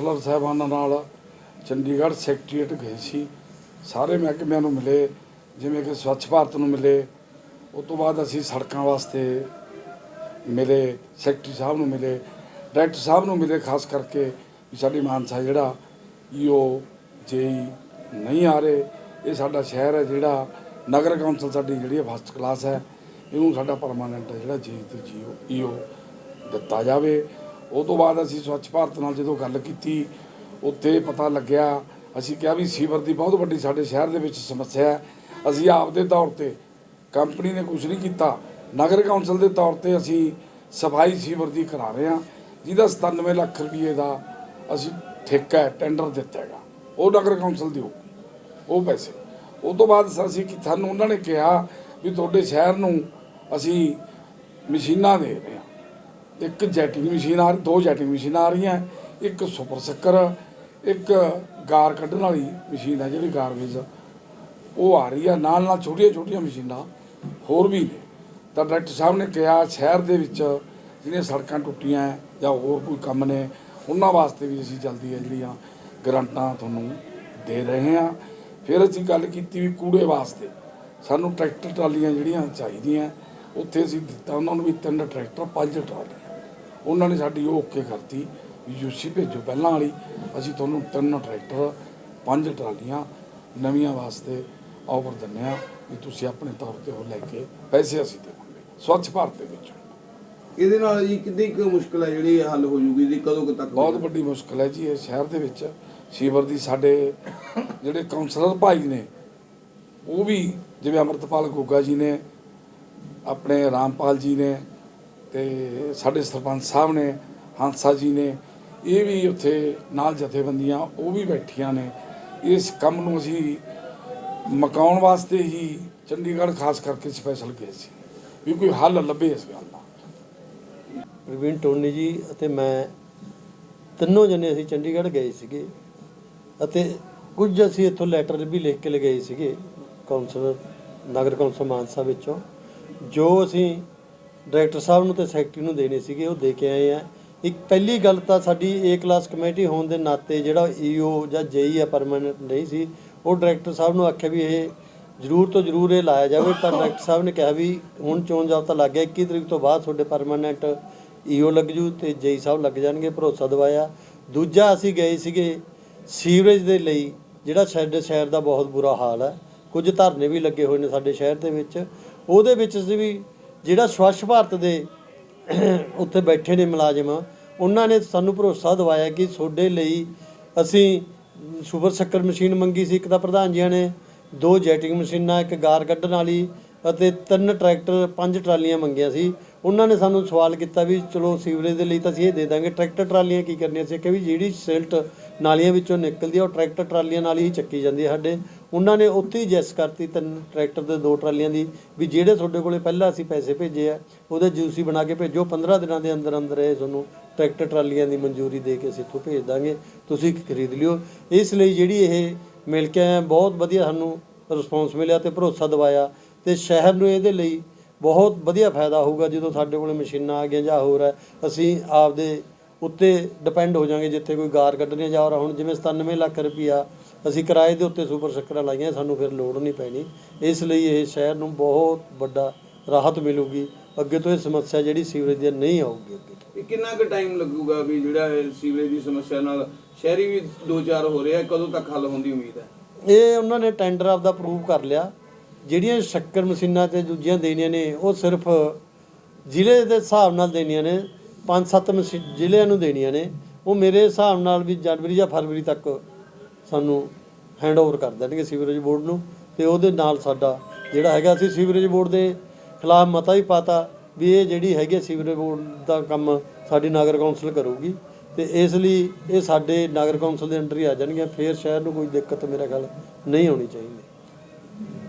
Colour ਸਾਹਿਬਾਨਾਂ ਨਾਲ Chandigarh secretariat ਗਏ ਸੀ। ਸਾਰੇ ਮਹਿਕਮਿਆਂ ਨੂੰ ਮਿਲੇ, ਜਿਵੇਂ ਕਿ ਸਵੱਛ ਭਾਰਤ ਨੂੰ ਮਿਲੇ। ਉਸ ਤੋਂ ਬਾਅਦ ਅਸੀਂ ਸੜਕਾਂ ਵਾਸਤੇ ਮਿਲੇ ਸੈਕਟਰੀ ਸਾਹਿਬ ਨੂੰ ਮਿਲੇ ਡਾਇਰੈਕਟਰ ਸਾਹਿਬ ਨੂੰ ਮਿਲੇ, ਖਾਸ ਕਰਕੇ ਵੀ ਸਾਡੀ ਮਾਨਸਾ ਜਿਹੜਾ ਈਓ ਜੇਈ ਨਹੀਂ ਆ ਰਹੇ। ਇਹ ਸਾਡਾ ਸ਼ਹਿਰ ਹੈ ਜਿਹੜਾ ਨਗਰ ਕੌਂਸਲ ਸਾਡੀ ਜਿਹੜੀ ਹੈ ਫਸਟ ਕਲਾਸ ਹੈ। ਇਹਨੂੰ ਸਾਡਾ ਪਰਮਾਨੈਂਟ ਜਿਹੜਾ ਜੀ ਤੇ ਜੀਓ ਈਓ ਦਿੱਤਾ ਜਾਵੇ। ਉਹ ਤੋਂ ਬਾਅਦ ਅਸੀਂ ਸਵੱਛ ਭਾਰਤ ਨਾਲ ਜਦੋਂ ਗੱਲ ਕੀਤੀ, ਉੱਥੇ ਪਤਾ ਲੱਗਿਆ, ਅਸੀਂ ਕਿਹਾ ਵੀ ਸੀਵਰ ਦੀ ਬਹੁਤ ਵੱਡੀ ਸਾਡੇ ਸ਼ਹਿਰ ਦੇ ਵਿੱਚ ਸਮੱਸਿਆ ਹੈ। ਅਸੀਂ ਆਪਦੇ ਤੌਰ ਤੇ ਕੰਪਨੀ ਨੇ ਕੁਝ ਨਹੀਂ ਕੀਤਾ। ਨਗਰ ਕੌਂਸਲ ਦੇ ਤੌਰ ਤੇ ਅਸੀਂ ਸਫ਼ਾਈ ਸੀਵਰ ਦੀ ਕਰਾ ਰਹੇ ਹਾਂ, ਜਿਹਦਾ 97 ਲੱਖ ਰੁਪਏ ਦਾ ਅਸੀਂ ਠੇਕਾ ਟੈਂਡਰ ਦਿੱਤਾ ਹੈਗਾ। ਉਹ ਨਗਰ ਕੌਂਸਲ ਦੀ ਹੋਊਗੀ, ਉਹ ਪੈਸੇ। ਉਹ ਤੋਂ ਬਾਅਦ ਅਸੀਂ ਕਿ ਸਾਨੂੰ ਉਹਨਾਂ ਨੇ ਕਿਹਾ ਵੀ ਤੁਹਾਡੇ ਸ਼ਹਿਰ ਨੂੰ ਅਸੀਂ ਮਸ਼ੀਨਾਂ ਦੇ ਰਹੇ ਹਾਂ। ਇੱਕ ਜੈਟਿੰਗ ਮਸ਼ੀਨ ਆ ਰਹੀ, ਦੋ ਜੈਟਿੰਗ ਮਸ਼ੀਨਾਂ ਆ ਰਹੀਆਂ, ਇੱਕ ਸੁਪਰ ਸੱਕਰ, ਇੱਕ ਗਾਰ ਕੱਢਣ ਵਾਲੀ ਮਸ਼ੀਨ ਹੈ ਜਿਹੜੀ ਗਾਰਬੇਜ ਉਹ ਆ ਰਹੀ ਆ, ਨਾਲ ਨਾਲ ਛੋਟੀਆਂ ਛੋਟੀਆਂ ਮਸ਼ੀਨਾਂ, ਹੋਰ ਵੀ ਨੇ। ਤਾਂ ਡਾਇਰੈਕਟਰ ਸਾਹਿਬ ਨੇ ਕਿਹਾ ਸ਼ਹਿਰ ਦੇ ਵਿੱਚ ਜਿਹੜੀਆਂ ਸੜਕਾਂ ਟੁੱਟੀਆਂ ਜਾਂ ਹੋਰ ਕੋਈ ਕੰਮ ਨੇ, ਉਹਨਾਂ ਵਾਸਤੇ ਵੀ ਅਸੀਂ ਜਲਦੀ ਹੈ ਜਿਹੜੀਆਂ ਗਰੰਟਾਂ ਤੁਹਾਨੂੰ ਦੇ ਰਹੇ ਹਾਂ। ਫਿਰ ਅਸੀਂ ਗੱਲ ਕੀਤੀ ਵੀ ਕੂੜੇ ਵਾਸਤੇ। ਸਾਨੂੰ ਟਰੈਕਟਰ ਟਰਾਲੀਆਂ ਜਿਹੜੀਆਂ ਚਾਹੀਦੀਆਂ, ਉੱਥੇ ਅਸੀਂ ਦਿੱਤਾ, ਉਹਨਾਂ ਨੂੰ ਵੀ ਤਿੰਨ ਟਰੈਕਟਰ, ਪੰਜ ਟਰਾਲੀਆਂ। ਉਹਨਾਂ ਨੇ ਸਾਡੀ ਉਹ ਓਕੇ ਕਰਤੀ ਯੂਸੀ ਭੇਜੋ ਪਹਿਲਾਂ ਵਾਲੀ। ਅਸੀਂ ਤੁਹਾਨੂੰ ਤਿੰਨ ਟਰੈਕਟਰ ਪੰਜ ਟਰਾਲੀਆਂ ਨਵੀਆਂ ਵਾਸਤੇ ਆਫਰ ਦਿੰਦੇ ਆ ਵੀ ਤੁਸੀਂ ਆਪਣੇ ਤੌਰ ਤੇ ਉਹ ਲੈ ਕੇ ਪੈਸੇ ਅਸੀਂ ਦੇਵਾਂਗੇ ਸਵੱਛ ਭਾਰਤ ਦੇ ਵਿੱਚ। ਇਹਦੇ ਨਾਲ ਜੀ ਕਿੰਨੀ ਕੁ ਮੁਸ਼ਕਲ ਹੈ ਜਿਹੜੀ ਹੱਲ ਹੋ ਜੂਗੀ ਜੀ? ਕਦੋਂ ਕੁ ਤੱਕ ਬਹੁਤ ਵੱਡੀ ਮੁਸ਼ਕਲ ਹੈ ਜੀ ਇਹ ਸ਼ਹਿਰ ਦੇ ਵਿੱਚ। ਸੀਵਰ ਦੀ ਸਾਡੇ ਜਿਹੜੇ ਕਾਉਂਸਲਰ ਭਾਈ ਨੇ ਉਹ ਵੀ ਜਿਵੇਂ ਅਮਰਤਪਾਲ ਗੋਗਾ ਜੀ ਨੇ ਆਪਣੇ ਰਾਮਪਾਲ ਜੀ ਨੇ ਤੇ ਸਾਡੇ ਸਰਪੰਚ ਸਾਹਿਬ ਨੇ, ਹਾਂਸਾ ਜੀ ਨੇ, ਇਹ ਵੀ ਉੱਥੇ ਨਾਲ ਜਥੇਬੰਦੀਆਂ ਉਹ ਵੀ ਬੈਠੀਆਂ ਨੇ। ਇਸ ਕੰਮ ਨੂੰ ਅਸੀਂ ਮਕਾਉਣ ਵਾਸਤੇ ਹੀ ਚੰਡੀਗੜ੍ਹ ਖਾਸ ਕਰਕੇ ਸਪੈਸ਼ਲ ਗਏ ਸੀ। ਵੀ ਕੋਈ ਹੱਲ ਲੱਭੇ ਇਸ ਗੱਲ ਦਾ। ਪ੍ਰਵੀਨ ਟੋਨੀ ਜੀ ਅਤੇ ਮੈਂ ਤਿੰਨੋਂ ਜਣੇ ਅਸੀਂ ਚੰਡੀਗੜ੍ਹ ਗਏ ਸੀਗੇ ਅਤੇ ਕੁਝ ਅਸੀਂ ਇੱਥੋਂ ਲੈਟਰ ਵੀ ਲਿਖ ਕੇ ਲਗਾਏ ਸੀਗੇ ਕੌਂਸਲ ਨਗਰ ਕੌਂਸਲ ਮਾਨਸਾ ਵਿੱਚੋਂ, ਜੋ ਅਸੀਂ ਡਾਇਰੈਕਟਰ ਸਾਹਿਬ ਨੂੰ ਤੇ ਸੈਕਟਰੀ ਨੂੰ ਦੇਣੇ ਸੀਗੇ, ਉਹ ਦੇ ਕੇ ਆਏ ਆ। ਇੱਕ ਪਹਿਲੀ ਗੱਲ ਤਾਂ ਸਾਡੀ ਏ ਕਲਾਸ ਕਮੇਟੀ ਹੋਣ ਦੇ ਨਾਤੇ ਜਿਹੜਾ ਈਓ ਜਾਂ ਜੇਈ ਆ ਪਰਮਾਨੈਂਟ ਨਹੀਂ ਸੀ, ਉਹ ਡਾਇਰੈਕਟਰ ਸਾਹਿਬ ਨੂੰ ਆਖਿਆ ਵੀ ਇਹ ਜ਼ਰੂਰ ਤੋਂ ਜ਼ਰੂਰ ਇਹ ਲਾਇਆ ਜਾਵੇ। ਤਾਂ ਡਾਇਰੈਕਟਰ ਸਾਹਿਬ ਨੇ ਕਿਹਾ ਵੀ ਹੁਣ ਚੋਣ ਜਾਬਤਾ ਲੱਗ ਗਿਆ 21 ਤਰੀਕ ਤੋਂ ਬਾਅਦ ਤੁਹਾਡੇ ਪਰਮਾਨੈਂਟ ਈਓ ਲੱਗ ਜੂ ਤੇ ਜੇਈ ਸਾਹਿਬ ਲੱਗ ਜਾਣਗੇ, ਭਰੋਸਾ ਦਵਾਇਆ। ਦੂਜਾ ਅਸੀਂ ਗਏ ਸੀਗੇ ਸੀਵਰੇਜ ਦੇ ਲਈ, ਜਿਹੜਾ ਸਾਡੇ ਸ਼ਹਿਰ ਦਾ ਬਹੁਤ ਬੁਰਾ ਹਾਲ ਹੈ। ਕੁਝ ਧਰਨੇ ਵੀ ਲੱਗੇ ਹੋਏ ਨੇ ਸਾਡੇ ਸ਼ਹਿਰ ਦੇ ਵਿੱਚ। ਉਹਦੇ ਵਿੱਚ ਅਸੀਂ ਵੀ ਜਿਹੜਾ ਸਵੱਛ ਭਾਰਤ ਦੇ ਉੱਥੇ ਬੈਠੇ ਨੇ ਮੁਲਾਜ਼ਮ, ਉਹਨਾਂ ਨੇ ਸਾਨੂੰ ਭਰੋਸਾ ਦਿਵਾਇਆ ਕਿ ਤੁਹਾਡੇ ਲਈ ਅਸੀਂ ਸੁਪਰ ਸ਼ੱਕਰ ਮਸ਼ੀਨ ਮੰਗੀ ਸੀ, ਇੱਕ ਤਾਂ ਪ੍ਰਧਾਨ ਜੀਆਂ ਨੇ, ਦੋ ਜੈਟਿੰਗ ਮਸ਼ੀਨਾਂ, ਇੱਕ ਗਾਰ ਕੱਢਣ ਵਾਲੀ ਅਤੇ ਤਿੰਨ ਟਰੈਕਟਰ, ਪੰਜ ਟਰਾਲੀਆਂ ਮੰਗੀਆਂ ਸੀ। ਉਹਨਾਂ ਨੇ ਸਾਨੂੰ ਸਵਾਲ ਕੀਤਾ ਵੀ ਚਲੋ ਸੀਵਰੇਜ ਦੇ ਲਈ ਤਾਂ ਅਸੀਂ ਇਹ ਦੇ ਦਾਂਗੇ, ਟਰੈਕਟਰ ਟਰਾਲੀਆਂ ਕੀ ਕਰਨੀਆਂ ਸੀ? ਕਿ ਵੀ ਜਿਹੜੀ ਸਿਲਟ ਨਾਲੀਆਂ ਵਿੱਚੋਂ ਨਿਕਲਦੀ ਆ, ਉਹ ਟਰੈਕਟਰ ਟਰਾਲੀਆਂ ਨਾਲ ਹੀ ਚੱਕੀ ਜਾਂਦੀ ਹੈ ਸਾਡੇ। ਉਹਨਾਂ ਨੇ ਉੱਥੇ ਹੀ ਜੈਸ ਕਰਤੀ ਤਿੰਨ ਟਰੈਕਟਰ ਦੇ ਦੋ ਟਰਾਲੀਆਂ ਦੀ ਵੀ ਜਿਹੜੇ ਤੁਹਾਡੇ ਕੋਲੇ ਪਹਿਲਾਂ ਅਸੀਂ ਪੈਸੇ ਭੇਜੇ ਆ ਉਹਦੇ ਜੂਸੀ ਬਣਾ ਕੇ ਭੇਜੋ 15 ਦਿਨਾਂ ਦੇ ਅੰਦਰ ਅੰਦਰ ਇਹ ਤੁਹਾਨੂੰ ਟਰੈਕਟਰ ਟਰਾਲੀਆਂ ਦੀ ਮਨਜ਼ੂਰੀ ਦੇ ਕੇ ਅਸੀਂ ਇੱਥੋਂ ਭੇਜ ਦਾਂਗੇ ਤੁਸੀਂ ਖਰੀਦ ਲਿਓ। ਇਸ ਲਈ ਜਿਹੜੀ ਇਹ ਮਿਲ ਕੇ ਆਏ ਆ, ਬਹੁਤ ਵਧੀਆ ਸਾਨੂੰ ਰਿਸਪੌਂਸ ਮਿਲਿਆ ਤੇ ਭਰੋਸਾ ਦਿਵਾਇਆ ਤੇ ਸ਼ਹਿਰ ਨੂੰ ਇਹਦੇ ਲਈ ਬਹੁਤ ਵਧੀਆ ਫਾਇਦਾ ਹੋਊਗਾ ਜਦੋਂ ਸਾਡੇ ਕੋਲੇ ਮਸ਼ੀਨਾਂ ਆ ਗਈਆਂ ਜਾਂ ਹੋਰ ਹੈ ਅਸੀਂ ਆਪਦੇ ਉੱਤੇ ਡਿਪੈਂਡ ਹੋ ਜਾਾਂਗੇ ਜਿੱਥੇ ਕੋਈ ਗਾਰ ਕੱਢਣੇ ਜਾ ਰਿਹਾ ਹੁਣ ਜਿਵੇਂ 97 ਲੱਖ ਰੁਪਈਆ ਅਸੀਂ ਕਿਰਾਏ ਦੇ ਉੱਤੇ ਸੁਪਰ ਸ਼ੱਕਰਾਂ ਲਾਈਆਂ ਸਾਨੂੰ ਫਿਰ ਲੋੜ ਨਹੀਂ ਪੈਣੀ। ਇਸ ਲਈ ਇਹ ਸ਼ਹਿਰ ਨੂੰ ਬਹੁਤ ਵੱਡਾ ਰਾਹਤ ਮਿਲੂਗੀ। ਅੱਗੇ ਤੋਂ ਇਹ ਸਮੱਸਿਆ ਜਿਹੜੀ ਸੀਵਰੇਜ ਦੀ ਨਹੀਂ ਆਊਗੀ ਅੱਗੇ ਇਹ ਕਿੰਨਾ ਕੁ ਟਾਈਮ ਲੱਗੂਗਾ ਵੀ ਜਿਹੜਾ ਇਹ ਸੀਵਰੇਜ ਦੀ ਸਮੱਸਿਆ ਨਾਲ ਸ਼ਹਿਰੀ ਵੀ ਦੋ ਚਾਰ ਹੋ ਰਿਹਾ ਕਦੋਂ ਤੱਕ ਹੱਲ ਹੋਣ ਦੀ ਉਮੀਦ ਹੈ? ਇਹ ਉਹਨਾਂ ਨੇ ਟੈਂਡਰ ਆਪਦਾ ਅਪਰੂਵ ਕਰ ਲਿਆ। ਜਿਹੜੀਆਂ ਸ਼ੱਕਰ ਮਸ਼ੀਨਾਂ ਤੇ ਦੂਜੀਆਂ ਦੇਣੀਆਂ ਨੇ ਉਹ ਸਿਰਫ ਜ਼ਿਲ੍ਹੇ ਦੇ ਹਿਸਾਬ ਨਾਲ ਦੇਣੀਆਂ ਨੇ ਪੰਜ ਸੱਤ ਮਸ਼ੀ- ਜ਼ਿਲ੍ਹਿਆਂ ਨੂੰ ਦੇਣੀਆਂ ਨੇ। ਉਹ ਮੇਰੇ ਹਿਸਾਬ ਨਾਲ ਵੀ ਜਨਵਰੀ ਜਾਂ ਫਰਵਰੀ ਤੱਕ ਸਾਨੂੰ ਹੈਂਡਓਵਰ ਕਰ ਦੇਣਗੇ ਸੀਵਰੇਜ ਬੋਰਡ ਨੂੰ ਤੇ ਉਹਦੇ ਨਾਲ ਸਾਡਾ ਜਿਹੜਾ ਹੈਗਾ ਅਸੀਂ ਸੀਵਰੇਜ ਬੋਰਡ ਦੇ ਖਿਲਾਫ ਮਤਾ ਹੀ ਪਾਤਾ ਵੀ ਇਹ ਜਿਹੜੀ ਹੈਗੀ ਆ ਸੀਵਰੇਜ ਬੋਰਡ ਦਾ ਕੰਮ ਸਾਡੀ ਨਗਰ ਕੌਂਸਲ ਕਰੂਗੀ ਤੇ ਇਸ ਲਈ ਇਹ ਸਾਡੇ ਨਗਰ ਕੌਂਸਲ ਦੇ ਅੰਡਰ ਹੀ ਆ ਜਾਣਗੀਆਂ, ਫੇਰ ਸ਼ਹਿਰ ਨੂੰ ਕੋਈ ਦਿੱਕਤ ਮੇਰਾ ਖਿਆਲ ਨਹੀਂ ਆਉਣੀ ਚਾਹੀਦੀ।